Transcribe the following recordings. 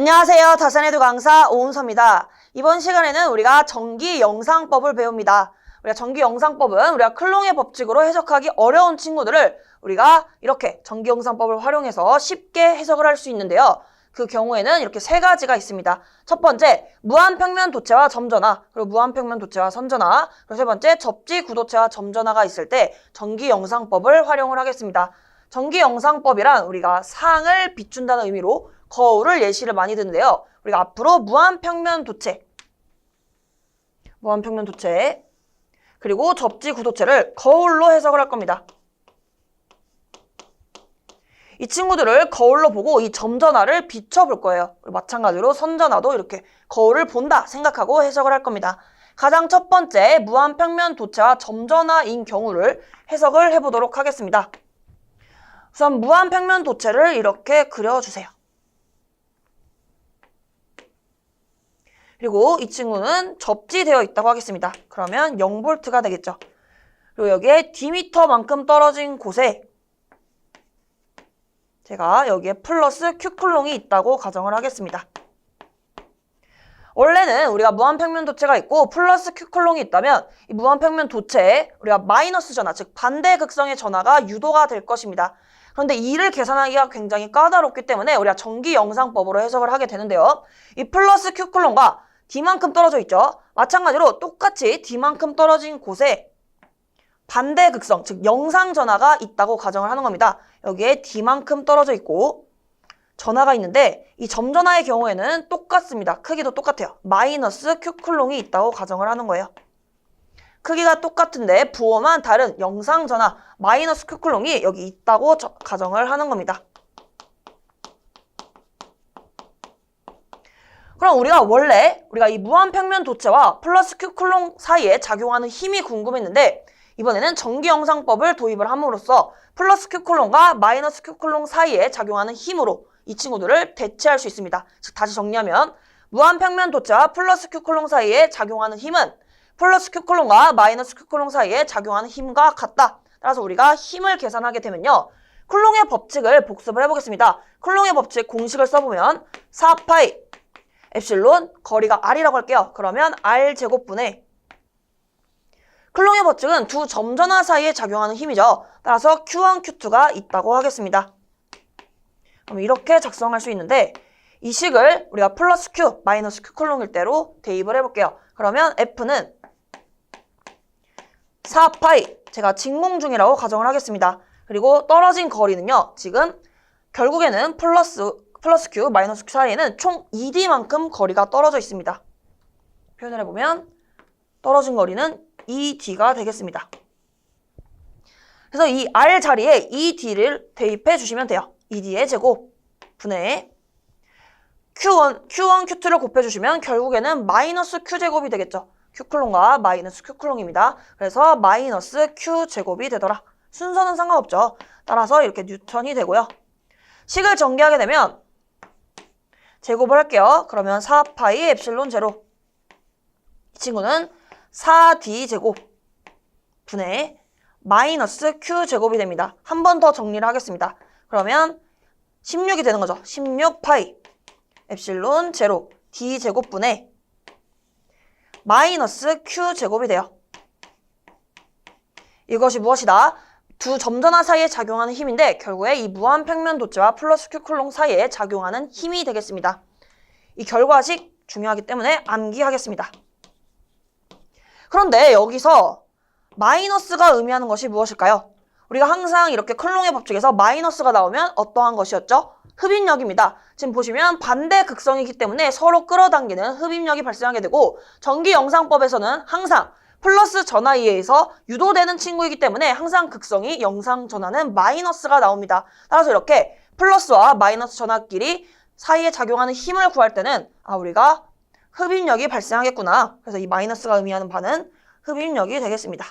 안녕하세요. 다산에도 강사 오은서입니다. 이번 시간에는 우리가 전기 영상법을 배웁니다. 우리가 전기 영상법은 우리가 클롱의 법칙으로 해석하기 어려운 친구들을 우리가 이렇게 전기 영상법을 활용해서 쉽게 해석을 할 수 있는데요. 그 경우에는 이렇게 세 가지가 있습니다. 첫 번째, 무한평면 도체와 점전화, 그리고 무한평면 도체와 선전화, 그리고 세 번째, 접지 구도체와 점전화가 있을 때 전기 영상법을 활용을 하겠습니다. 전기 영상법이란 우리가 상을 비춘다는 의미로 거울을 예시를 많이 드는데요. 우리가 앞으로 무한평면 도체, 무한평면 도체, 그리고 접지 구도체를 거울로 해석을 할 겁니다. 이 친구들을 거울로 보고 이 점전화를 비춰볼 거예요. 마찬가지로 선전화도 이렇게 거울을 본다 생각하고 해석을 할 겁니다. 가장 첫 번째 무한평면 도체와 점전화인 경우를 해석을 해보도록 하겠습니다. 우선 무한평면 도체를 이렇게 그려주세요. 그리고 이 친구는 접지되어 있다고 하겠습니다. 그러면 0V가 되겠죠. 그리고 여기에 D미터만큼 떨어진 곳에 제가 여기에 플러스 Q쿨롱이 있다고 가정을 하겠습니다. 원래는 우리가 무한평면 도체가 있고 플러스 Q쿨롱이 있다면 이 무한평면 도체에 우리가 마이너스 전화, 즉 반대 극성의 전화가 유도가 될 것입니다. 그런데 이를 계산하기가 굉장히 까다롭기 때문에 우리가 전기 영상법으로 해석을 하게 되는데요. 이 플러스 Q쿨롱과 D만큼 떨어져 있죠. 마찬가지로 똑같이 D만큼 떨어진 곳에 반대 극성, 즉 영상 전화가 있다고 가정을 하는 겁니다. 여기에 D만큼 떨어져 있고 전화가 있는데 이 점전화의 경우에는 똑같습니다. 크기도 똑같아요. 마이너스 Q쿨롱이 있다고 가정을 하는 거예요. 크기가 똑같은데 부호만 다른 영상 전화 마이너스 Q쿨롱이 여기 있다고 저- 가정을 하는 겁니다. 그럼 우리가 원래 우리가 이 무한평면 도체와 플러스 Q쿨롱 사이에 작용하는 힘이 궁금했는데 이번에는 전기영상법을 도입을 함으로써 플러스 Q쿨롱과 마이너스 Q쿨롱 사이에 작용하는 힘으로 이 친구들을 대체할 수 있습니다. 즉 다시 정리하면 무한평면 도체와 플러스 Q쿨롱 사이에 작용하는 힘은 플러스 Q쿨롱과 마이너스 Q쿨롱 사이에 작용하는 힘과 같다. 따라서 우리가 힘을 계산하게 되면요. 쿨롱의 법칙을 복습을 해보겠습니다. 쿨롱의 법칙 공식을 써보면 4파이 엡실론 거리가 r이라고 할게요. 그러면 r 제곱분의 클롱의 법칙은 두 점전화 사이에 작용하는 힘이죠. 따라서 Q1, Q2가 있다고 하겠습니다. 그럼 이렇게 작성할 수 있는데 이 식을 우리가 플러스 Q, 마이너스 Q 콜롱일 대로 대입을 해볼게요. 그러면 F는 4파이 제가 직몽 중이라고 가정을 하겠습니다. 그리고 떨어진 거리는요. 지금 결국에는 플러스 플러스 Q, 마이너스 Q 사이에는 총 2D만큼 거리가 떨어져 있습니다. 표현을 해보면 떨어진 거리는 2D가 되겠습니다. 그래서 이 R 자리에 2D를 대입해 주시면 돼요. 2D의 제곱 분의 Q1, Q1, Q2를 곱해주시면 결국에는 마이너스 Q제곱이 되겠죠. Q클롱과 마이너스 Q클롱입니다. 그래서 마이너스 Q제곱이 되더라. 순서는 상관없죠. 따라서 이렇게 뉴턴이 되고요. 식을 전개하게 되면 제곱을 할게요. 그러면 4파이 엡실론 제로 이 친구는 4D 제곱 분의 마이너스 Q 제곱이 됩니다. 한 번 더 정리를 하겠습니다. 그러면 16이 되는 거죠. 16파이 엡실론 제로 D 제곱분의 마이너스 Q 제곱이 돼요. 이것이 무엇이다? 두 점전화 사이에 작용하는 힘인데 결국에 이 무한 평면 도체와 플러스 Q 쿨롱 사이에 작용하는 힘이 되겠습니다. 이 결과식 중요하기 때문에 암기하겠습니다. 그런데 여기서 마이너스가 의미하는 것이 무엇일까요? 우리가 항상 이렇게 클롱의 법칙에서 마이너스가 나오면 어떠한 것이었죠? 흡입력입니다. 지금 보시면 반대 극성이기 때문에 서로 끌어당기는 흡입력이 발생하게 되고 전기 영상법에서는 항상 플러스 전화에 의해서 유도되는 친구이기 때문에 항상 극성이 영상 전화는 마이너스가 나옵니다. 따라서 이렇게 플러스와 마이너스 전화끼리 사이에 작용하는 힘을 구할 때는 아 우리가 흡입력이 발생하겠구나. 그래서 이 마이너스가 의미하는 바는 흡입력이 되겠습니다.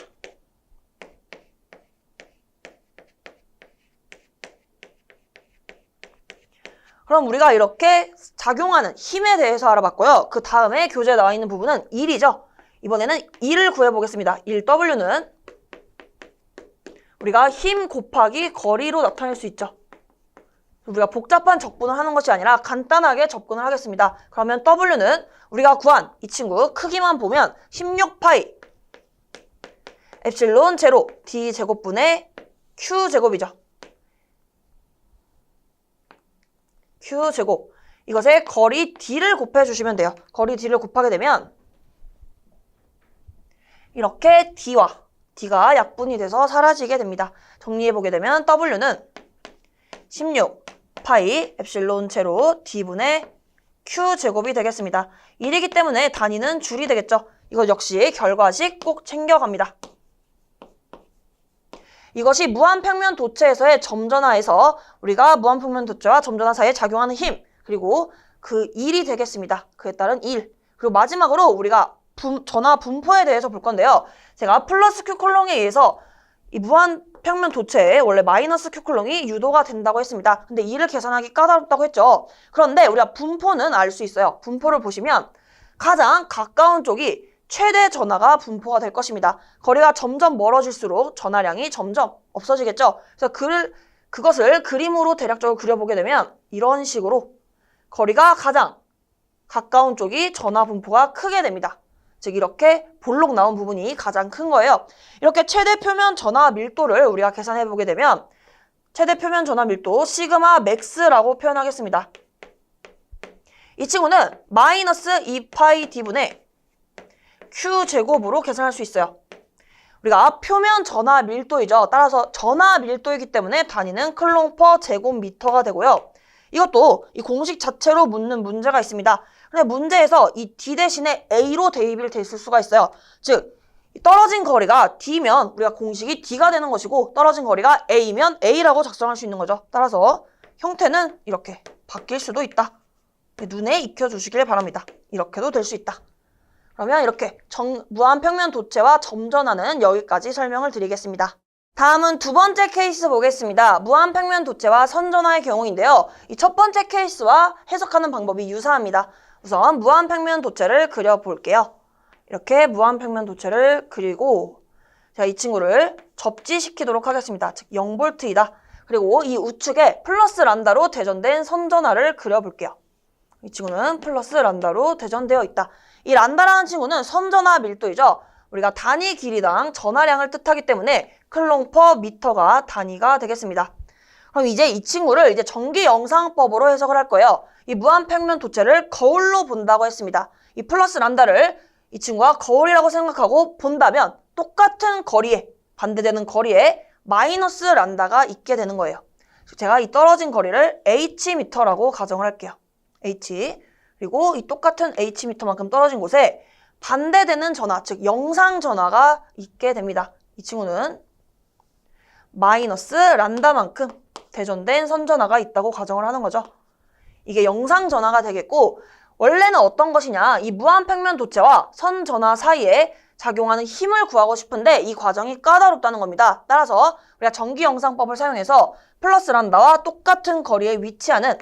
그럼 우리가 이렇게 작용하는 힘에 대해서 알아봤고요. 그 다음에 교재에 나와 있는 부분은 1이죠. 이번에는 1을 구해보겠습니다. 1W는 우리가 힘 곱하기 거리로 나타낼 수 있죠. 우리가 복잡한 접근을 하는 것이 아니라 간단하게 접근을 하겠습니다. 그러면 W는 우리가 구한 이 친구 크기만 보면 16파이 엡실론 제로 D 제곱분의 Q 제곱이죠. Q 제곱 이것에 거리 D를 곱해 주시면 돼요. 거리 D를 곱하게 되면 이렇게 D와 D가 약분이 돼서 사라지게 됩니다. 정리해 보게 되면 W는 16 파이 엡실론 제로 D분의 Q 제곱이 되겠습니다. 1이기 때문에 단위는 줄이 되겠죠. 이거 역시 결과식 꼭 챙겨갑니다. 이것이 무한평면 도체에서의 점전화에서 우리가 무한평면 도체와 점전화 사이에 작용하는 힘 그리고 그 1이 되겠습니다. 그에 따른 1 그리고 마지막으로 우리가 분- 전화 분포에 대해서 볼 건데요. 제가 플러스 q 콜롱에 의해서 이 무한 평면 도체에 원래 마이너스 q 콜롱이 유도가 된다고 했습니다. 근데 이를 계산하기 까다롭다고 했죠. 그런데 우리가 분포는 알 수 있어요. 분포를 보시면 가장 가까운 쪽이 최대 전하가 분포가 될 것입니다. 거리가 점점 멀어질수록 전하량이 점점 없어지겠죠. 그래서 그, 그것을 그림으로 대략적으로 그려보게 되면 이런 식으로 거리가 가장 가까운 쪽이 전하 분포가 크게 됩니다. 즉 이렇게 볼록 나온 부분이 가장 큰 거예요. 이렇게 최대 표면 전하 밀도를 우리가 계산해 보게 되면 최대 표면 전하 밀도 시그마 맥스라고 표현하겠습니다. 이 친구는 마이너스 2파이 d분의 q 제곱으로 계산할 수 있어요. 우리가 표면 전하 밀도이죠. 따라서 전하 밀도이기 때문에 단위는 클롱 퍼 제곱미터가 되고요. 이것도 이 공식 자체로 묻는 문제가 있습니다. 근데 문제에서 이 d 대신에 a로 대입이 됐을 수가 있어요. 즉이 떨어진 거리가 d면 우리가 공식이 d가 되는 것이고 떨어진 거리가 a면 a라고 작성할 수 있는 거죠. 따라서 형태는 이렇게 바뀔 수도 있다. 눈에 익혀주시길 바랍니다. 이렇게도 될 수 있다. 그러면 이렇게 정, 무한평면 도체와 점전하는 여기까지 설명을 드리겠습니다. 다음은 두 번째 케이스 보겠습니다. 무한평면 도체와 선전화의 경우인데요. 이 첫 번째 케이스와 해석하는 방법이 유사합니다. 우선 무한평면 도체를 그려볼게요. 이렇게 무한평면 도체를 그리고 제가 이 친구를 접지시키도록 하겠습니다. 즉 0볼트이다. 그리고 이 우측에 플러스 란다로 대전된 선전화를 그려볼게요. 이 친구는 플러스 란다로 대전되어 있다. 이 란다라는 친구는 선전화 밀도이죠. 우리가 단위 길이당 전하량을 뜻하기 때문에 클롱 퍼 미터가 단위가 되겠습니다. 그럼 이제 이 친구를 이제 전기 영상법으로 해석을 할 거예요. 이 무한평면 도체를 거울로 본다고 했습니다. 이 플러스 란다를 이 친구가 거울이라고 생각하고 본다면 똑같은 거리에 반대되는 거리에 마이너스 란다가 있게 되는 거예요. 제가 이 떨어진 거리를 h 미터라고 가정을 할게요. h 그리고 이 똑같은 h 미터만큼 떨어진 곳에 반대되는 전화, 즉 영상 전화가 있게 됩니다. 이 친구는 마이너스 란다만큼 대전된 선전화가 있다고 가정을 하는 거죠. 이게 영상 전화가 되겠고 원래는 어떤 것이냐 이 무한평면 도체와 선전화 사이에 작용하는 힘을 구하고 싶은데 이 과정이 까다롭다는 겁니다. 따라서 우리가 전기 영상법을 사용해서 플러스 란다와 똑같은 거리에 위치하는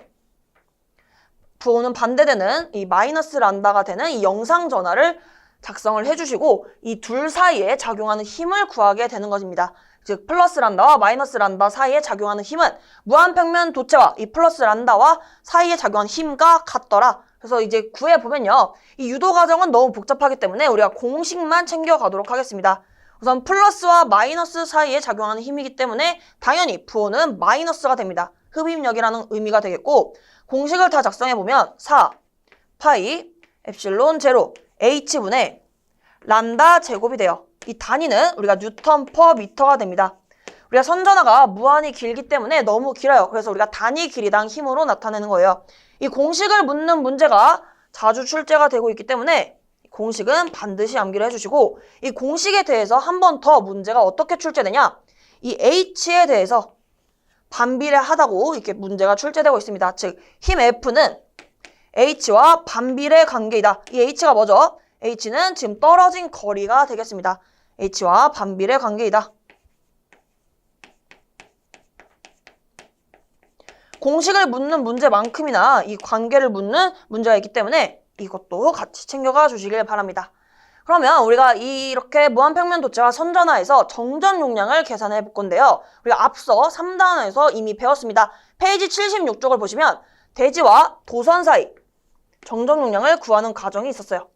부호는 반대되는 이 마이너스 란다가 되는 이 영상 전화를 작성을 해주시고 이 둘 사이에 작용하는 힘을 구하게 되는 것입니다. 즉 플러스 란다와 마이너스 란다 사이에 작용하는 힘은 무한평면 도체와 이 플러스 란다와 사이에 작용하는 힘과 같더라. 그래서 이제 구해 보면요. 이 유도 과정은 너무 복잡하기 때문에 우리가 공식만 챙겨가도록 하겠습니다. 우선 플러스와 마이너스 사이에 작용하는 힘이기 때문에 당연히 부호는 마이너스가 됩니다. 흡입력이라는 의미가 되겠고 공식을 다 작성해 보면 4 파이 엡실론 제로 h분의 란다 제곱이 돼요. 이 단위는 우리가 뉴턴 퍼 미터가 됩니다. 우리가 선전화가 무한히 길기 때문에 너무 길어요. 그래서 우리가 단위 길이당 힘으로 나타내는 거예요. 이 공식을 묻는 문제가 자주 출제가 되고 있기 때문에 공식은 반드시 암기를 해주시고 이 공식에 대해서 한 번 더 문제가 어떻게 출제되냐 이 h에 대해서 반비례하다고 이렇게 문제가 출제되고 있습니다. 즉, 힘 F는 H와 반비례 관계이다. 이 H가 뭐죠? H는 지금 떨어진 거리가 되겠습니다. H와 반비례 관계이다. 공식을 묻는 문제만큼이나 이 관계를 묻는 문제가 있기 때문에 이것도 같이 챙겨가 주시길 바랍니다. 그러면 우리가 이렇게 무한평면 도체와 선전화에서 정전 용량을 계산해 볼 건데요. 우리가 앞서 3단원에서 이미 배웠습니다. 페이지 76쪽을 보시면 대지와 도선 사이 정전 용량을 구하는 과정이 있었어요.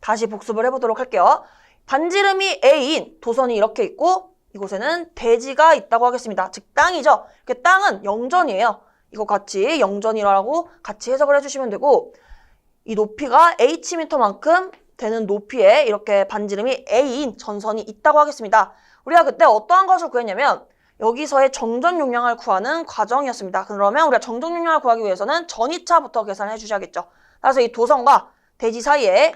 다시 복습을 해보도록 할게요. 반지름이 A인 도선이 이렇게 있고 이곳에는 대지가 있다고 하겠습니다. 즉 땅이죠. 이렇게 땅은 영전이에요. 이거 같이 영전이라고 같이 해석을 해주시면 되고 이 높이가 H미터만큼 되는 높이에 이렇게 반지름이 A인 전선이 있다고 하겠습니다. 우리가 그때 어떠한 것을 구했냐면 여기서의 정전 용량을 구하는 과정이었습니다. 그러면 우리가 정전 용량을 구하기 위해서는 전이차부터 계산해 주셔야겠죠. 따라서 이 도선과 대지 사이에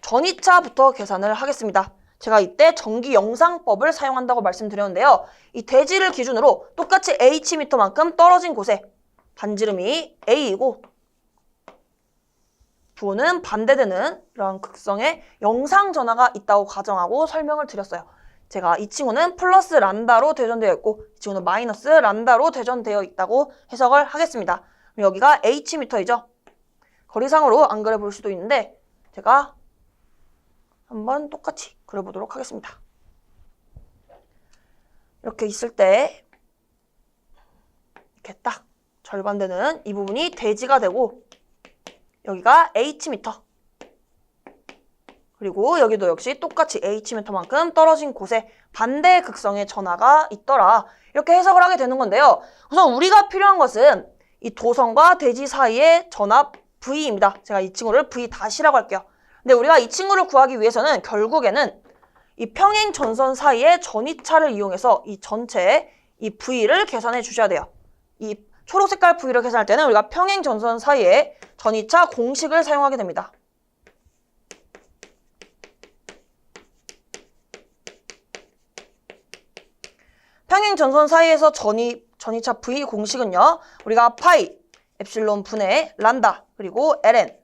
전이차부터 계산을 하겠습니다. 제가 이때 전기 영상법을 사용한다고 말씀드렸는데요. 이 대지를 기준으로 똑같이 H미터만큼 떨어진 곳에 반지름이 A이고 부호는 반대되는 이런 극성의 영상 전화가 있다고 가정하고 설명을 드렸어요. 제가 이 친구는 플러스 란다로 대전되어 있고 이 친구는 마이너스 란다로 대전되어 있다고 해석을 하겠습니다. 여기가 H미터이죠. 거리상으로 안 그려볼 수도 있는데 제가 한번 똑같이 그려보도록 하겠습니다. 이렇게 있을 때 이렇게 딱 절반되는 이 부분이 대지가 되고 여기가 H미터. 그리고 여기도 역시 똑같이 H미터만큼 떨어진 곳에 반대 극성의 전하가 있더라. 이렇게 해석을 하게 되는 건데요. 우선 우리가 필요한 것은 이 도성과 대지 사이의 전압 V입니다. 제가 이 친구를 V 다시라고 할게요. 근데 우리가 이 친구를 구하기 위해서는 결국에는 이 평행 전선 사이의 전이차를 이용해서 이 전체의 이 V를 계산해 주셔야 돼요. 이 초록 색깔 V를 계산할 때는 우리가 평행 전선 사이에 전이차 공식을 사용하게 됩니다. 평행 전선 사이에서 전이, 전이차 V 공식은요. 우리가 파이, 엡실론 분의 란다, 그리고 ln,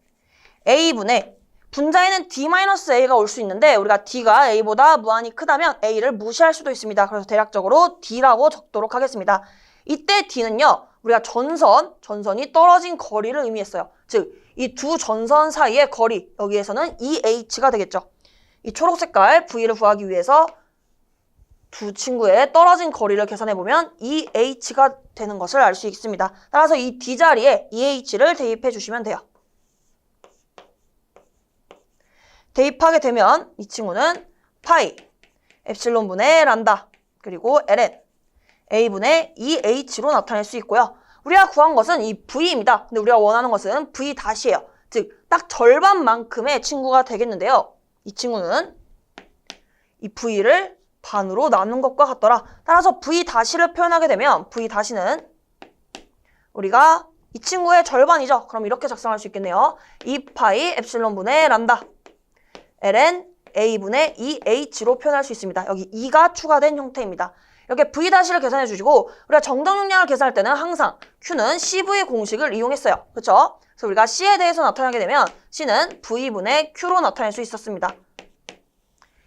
a분의 분자에는 d-a가 올 수 있는데 우리가 d가 a보다 무한히 크다면 a를 무시할 수도 있습니다. 그래서 대략적으로 d라고 적도록 하겠습니다. 이때 d는요. 우리가 전선, 전선이 떨어진 거리를 의미했어요. 즉, 이 두 전선 사이의 거리, 여기에서는 EH가 되겠죠. 이 초록 색깔 V를 구하기 위해서 두 친구의 떨어진 거리를 계산해보면 EH가 되는 것을 알 수 있습니다. 따라서 이 D 자리에 EH를 대입해 주시면 돼요. 대입하게 되면 이 친구는 파이, 엡실론 분의 란다, 그리고 ln, a분의 2h로 나타낼 수 있고요. 우리가 구한 것은 이 v입니다. 근데 우리가 원하는 것은 v 다시예요. 즉, 딱 절반만큼의 친구가 되겠는데요. 이 친구는 이 v를 반으로 나눈 것과 같더라. 따라서 v 다시를 표현하게 되면 v 다시는 우리가 이 친구의 절반이죠. 그럼 이렇게 작성할 수 있겠네요. 2파이 엡실론 분의 란다 ln a분의 2h로 표현할 수 있습니다. 여기 2가 추가된 형태입니다. 이렇게 v-를 계산해 주시고 우리가 정정 용량을 계산할 때는 항상 q는 cv 공식을 이용했어요. 그렇죠? 그래서 우리가 c에 대해서 나타나게 되면 c는 v분의 q로 나타낼 수 있었습니다.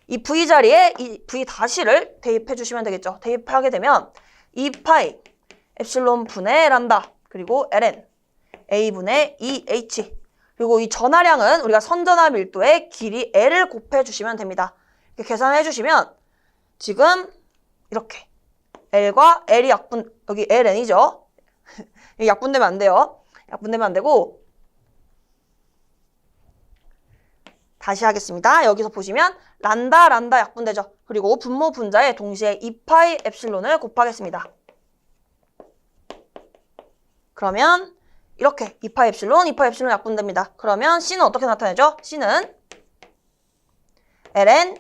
이 v 자리에 이 v-를 대입해 주시면 되겠죠. 대입하게 되면 2파이 엡실론 분의 란다 그리고 ln a분의 2h 그리고 이 전하량은 우리가 선전화 밀도의 길이 l을 곱해 주시면 됩니다. 이렇게 계산해 주시면 지금 이렇게 L과 L이 약분, 여기 LN이죠. 약분되면 안 돼요. 약분되면 안 되고 다시 하겠습니다. 여기서 보시면 란다, 란다 약분되죠. 그리고 분모 분자에 동시에 2파이 엡실론을 곱하겠습니다. 그러면 이렇게 2파 엡실론, 2파 엡실론 약분됩니다. 그러면 C는 어떻게 나타내죠? C는 ln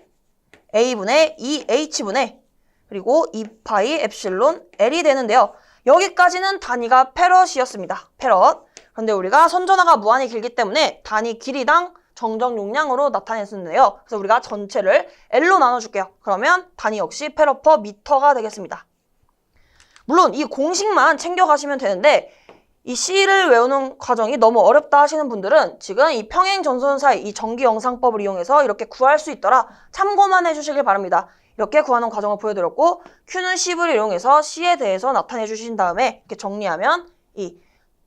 a분의 2h분의 그리고 2파이 엡실론 L이 되는데요. 여기까지는 단위가 페럿이었습니다. 페럿. 그런데 우리가 선전화가 무한히 길기 때문에 단위 길이당 정정 용량으로 나타냈었는데요. 그래서 우리가 전체를 L로 나눠줄게요. 그러면 단위 역시 페럿 퍼 미터가 되겠습니다. 물론 이 공식만 챙겨가시면 되는데 이 C를 외우는 과정이 너무 어렵다 하시는 분들은 지금 이 평행 전선 사이 이 전기 영상법을 이용해서 이렇게 구할 수 있더라 참고만 해주시길 바랍니다. 이렇게 구하는 과정을 보여드렸고 Q는 C를 이용해서 C에 대해서 나타내 주신 다음에 이렇게 정리하면 이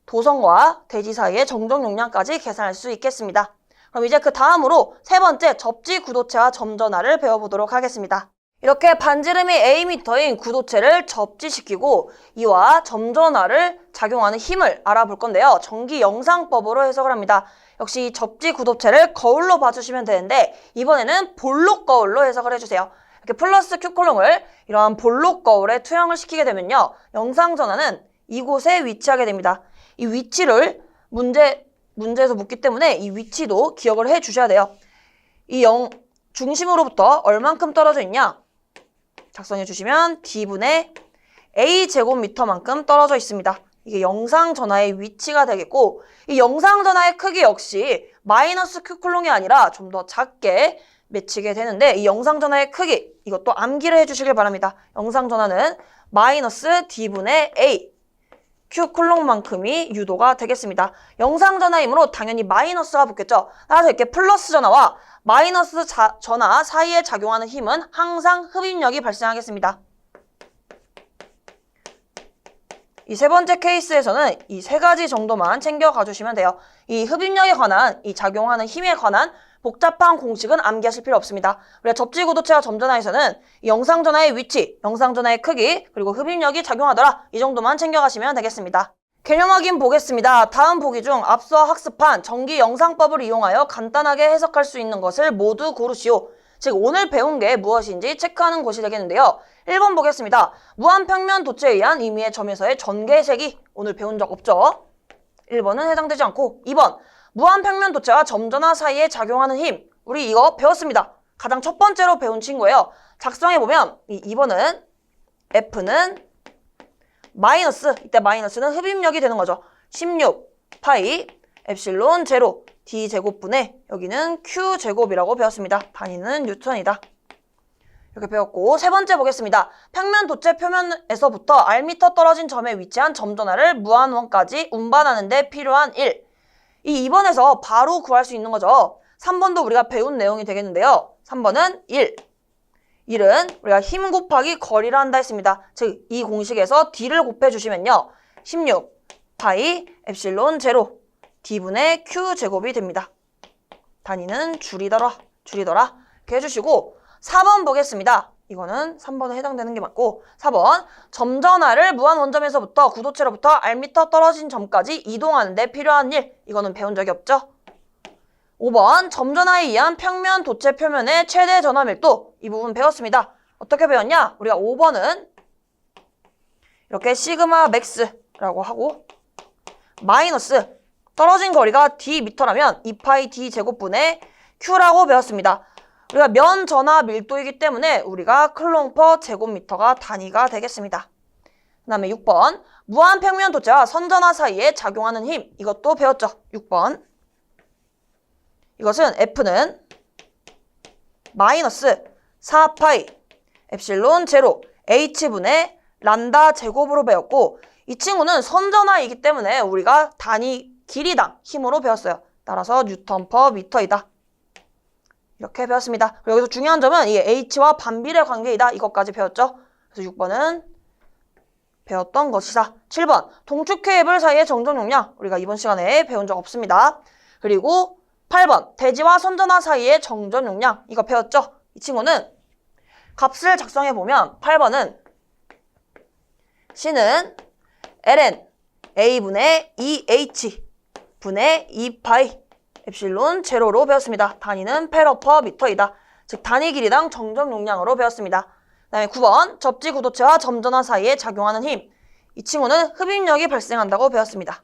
도성과 대지 사이의 정정 용량까지 계산할 수 있겠습니다. 그럼 이제 그 다음으로 세 번째 접지 구도체와 점전화를 배워보도록 하겠습니다. 이렇게 반지름이 A미터인 구도체를 접지시키고 이와 점전화를 작용하는 힘을 알아볼 건데요. 전기 영상법으로 해석을 합니다. 역시 이 접지 구도체를 거울로 봐주시면 되는데 이번에는 볼록 거울로 해석을 해주세요. 이렇게 플러스 Q콜롱을 이러한 볼록 거울에 투영을 시키게 되면요. 영상 전환은 이곳에 위치하게 됩니다. 이 위치를 문제, 문제에서 묻기 때문에 이 위치도 기억을 해 주셔야 돼요. 이 영, 중심으로부터 얼만큼 떨어져 있냐? 작성해 주시면 D분의 A제곱미터만큼 떨어져 있습니다. 이게 영상 전화의 위치가 되겠고 이 영상 전화의 크기 역시 마이너스 Q쿨롱이 아니라 좀 더 작게 맺히게 되는데 이 영상 전화의 크기 이것도 암기를 해주시길 바랍니다. 영상 전화는 마이너스 D분의 A Q 쿨롱만큼이 유도가 되겠습니다. 영상 전화이므로 당연히 마이너스가 붙겠죠. 따라서 이렇게 플러스 전화와 마이너스 자- 전화 사이에 작용하는 힘은 항상 흡입력이 발생하겠습니다. 이 세 번째 케이스에서는 이 세 가지 정도만 챙겨 가 주시면 돼요. 이 흡입력에 관한, 이 작용하는 힘에 관한 복잡한 공식은 암기하실 필요 없습니다. 우리가 접지구도체와 점전화에서는 이 영상전화의 위치, 영상전화의 크기, 그리고 흡입력이 작용하더라. 이 정도만 챙겨가시면 되겠습니다. 개념 확인 보겠습니다. 다음 보기 중 앞서 학습한 전기 영상법을 이용하여 간단하게 해석할 수 있는 것을 모두 고르시오. 즉 오늘 배운 게 무엇인지 체크하는 것이 되겠는데요. 1번 보겠습니다. 무한평면 도체에 의한 임의의 점에서의 전개색이 오늘 배운 적 없죠? 1번은 해당되지 않고 2번 무한평면 도체와 점전화 사이에 작용하는 힘 우리 이거 배웠습니다. 가장 첫 번째로 배운 친구예요. 작성해보면 이 2번은 F는 마이너스 이때 마이너스는 흡입력이 되는 거죠. 16 파이 엡실론 제로 d 제곱분의 여기는 q 제곱이라고 배웠습니다. 단위는 뉴턴이다. 이렇게 배웠고 세 번째 보겠습니다. 평면 도체 표면에서부터 R미터 떨어진 점에 위치한 점전화를 무한원까지 운반하는 데 필요한 1. 이 2번에서 바로 구할 수 있는 거죠. 3번도 우리가 배운 내용이 되겠는데요. 3번은 1. 1은 우리가 힘 곱하기 거리를 한다 했습니다. 즉, 이 공식에서 D를 곱해주시면요. 16 파이 엡실론 제로 D분의 Q 제곱이 됩니다. 단위는 줄이더라, 줄이더라. 이렇게 해주시고 4번 보겠습니다. 이거는 3번에 해당되는 게 맞고 4번 점전화를 무한 원점에서부터 구도체로부터 R미터 떨어진 점까지 이동하는 데 필요한 일 이거는 배운 적이 없죠? 5번 점전화에 의한 평면 도체 표면의 최대 전화 밀도 이 부분 배웠습니다. 어떻게 배웠냐? 우리가 5번은 이렇게 시그마 맥스라고 하고 마이너스 떨어진 거리가 d 미터라면 2파이 d 제곱분의 q라고 배웠습니다. 우리가 면 전화 밀도이기 때문에 우리가 클롱퍼 제곱미터가 단위가 되겠습니다. 그 다음에 6번 무한 평면 도체와 선전화 사이에 작용하는 힘 이것도 배웠죠. 6번 이것은 F는 마이너스 4파이 엡실론 제로 H분의 란다 제곱으로 배웠고 이 친구는 선전화이기 때문에 우리가 단위 길이당 힘으로 배웠어요. 따라서 뉴턴 퍼 미터이다. 이렇게 배웠습니다. 여기서 중요한 점은 이 H와 반비례 관계이다. 이것까지 배웠죠. 그래서 6번은 배웠던 것이다. 7번 동축 케이블 사이의 정전 용량 우리가 이번 시간에 배운 적 없습니다. 그리고 8번 대지와 선전화 사이의 정전 용량 이거 배웠죠? 이 친구는 값을 작성해 보면 8번은 C는 ln a분의 2h 분의 2파이 엡실론 제로로 배웠습니다. 단위는 페러퍼 미터이다. 즉 단위 길이당 정전 용량으로 배웠습니다. 그 다음에 9번 접지 구도체와 점전화 사이에 작용하는 힘. 이 친구는 흡입력이 발생한다고 배웠습니다.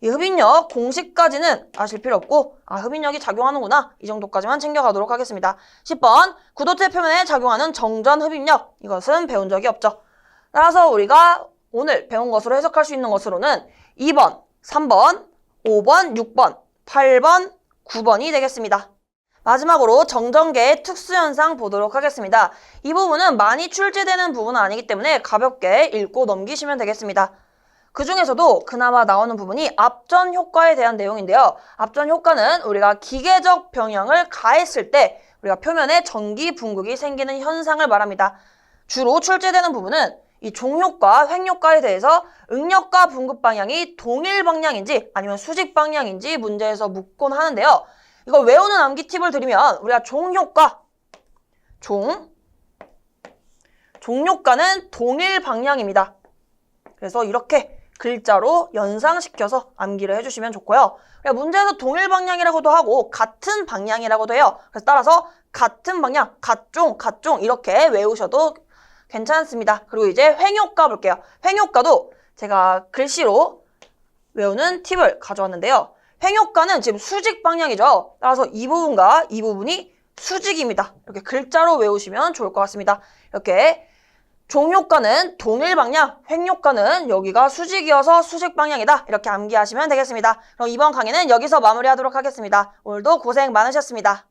이 흡입력 공식까지는 아실 필요 없고 아 흡입력이 작용하는구나 이 정도까지만 챙겨가도록 하겠습니다. 10번 구도체 표면에 작용하는 정전 흡입력 이것은 배운 적이 없죠. 따라서 우리가 오늘 배운 것으로 해석할 수 있는 것으로는 2번, 3번, 5번, 6번, 8번, 9번이 되겠습니다. 마지막으로 정전계의 특수현상 보도록 하겠습니다. 이 부분은 많이 출제되는 부분은 아니기 때문에 가볍게 읽고 넘기시면 되겠습니다. 그 중에서도 그나마 나오는 부분이 앞전 효과에 대한 내용인데요. 앞전 효과는 우리가 기계적 병영을 가했을 때 우리가 표면에 전기 분극이 생기는 현상을 말합니다. 주로 출제되는 부분은 이 종효과, 횡효과에 대해서 응력과 분급 방향이 동일 방향인지 아니면 수직 방향인지 문제에서 묻곤 하는데요. 이거 외우는 암기 팁을 드리면 우리가 종효과, 종, 종효과는 동일 방향입니다. 그래서 이렇게 글자로 연상시켜서 암기를 해주시면 좋고요. 그리고 문제에서 동일 방향이라고도 하고 같은 방향이라고도 해요. 그래서 따라서 같은 방향, 같종, 같종 이렇게 외우셔도 괜찮습니다. 그리고 이제 횡효과 볼게요. 횡효과도 제가 글씨로 외우는 팁을 가져왔는데요. 횡효과는 지금 수직 방향이죠. 따라서 이 부분과 이 부분이 수직입니다. 이렇게 글자로 외우시면 좋을 것 같습니다. 이렇게 종효과는 동일 방향, 횡효과는 여기가 수직이어서 수직 방향이다. 이렇게 암기하시면 되겠습니다. 그럼 이번 강의는 여기서 마무리하도록 하겠습니다. 오늘도 고생 많으셨습니다.